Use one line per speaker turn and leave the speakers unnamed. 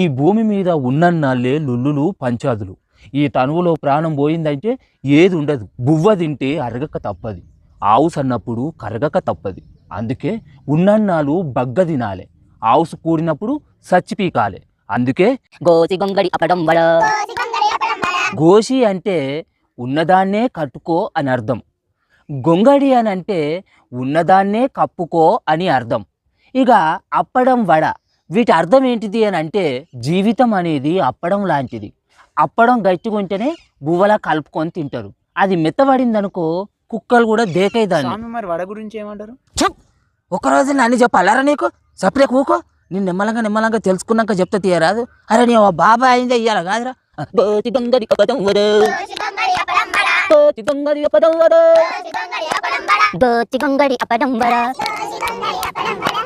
ఈ భూమి మీద ఉన్నన్నాళ్ళే లుల్లులు పంచాదులు. ఈ తనువులో ప్రాణం పోయిందంటే ఏది ఉండదు. బువ్వ తింటే అరగక తప్పది. ఆవు సన్నప్పుడు కరగక తప్పది. అందుకే ఉన్నన్నాళ్ళు బగ్గ తినాలి. ఆవుసు కూడినప్పుడు సచ్చిపీకాలి అందుకే
గోసి గొంగడి అపడం వడ.
గోషి అంటే ఉన్నదాన్నే కట్టుకో అని అర్థం. గొంగడి అని అంటే ఉన్నదాన్నే కప్పుకో అని అర్థం. ఇక అప్పడం వడ. వీటి అర్థం ఏంటిది అని అంటే జీవితం అనేది అప్పడం లాంటిది. అప్పడం గట్టిగుంటేనే బువ్వలా కలుపుకొని తింటారు. అది మెత్తబడిందనుకో కుక్కలు కూడా దేకై దాన్ని.
స్వామి మరి వడ గురించి ఏమంటారు?
చెప్ ఒకరోజు నన్ను చెప్పాలరా నీకు? సపరే కూకో నేను నిమ్మలంగా నిమ్మలంగా తెలుసుకున్నాక చెప్తే తీయరాదు. అరే నీ బాబా అయిందే ఇయ్యాల కాదురా. గంగడి అపదం వడ.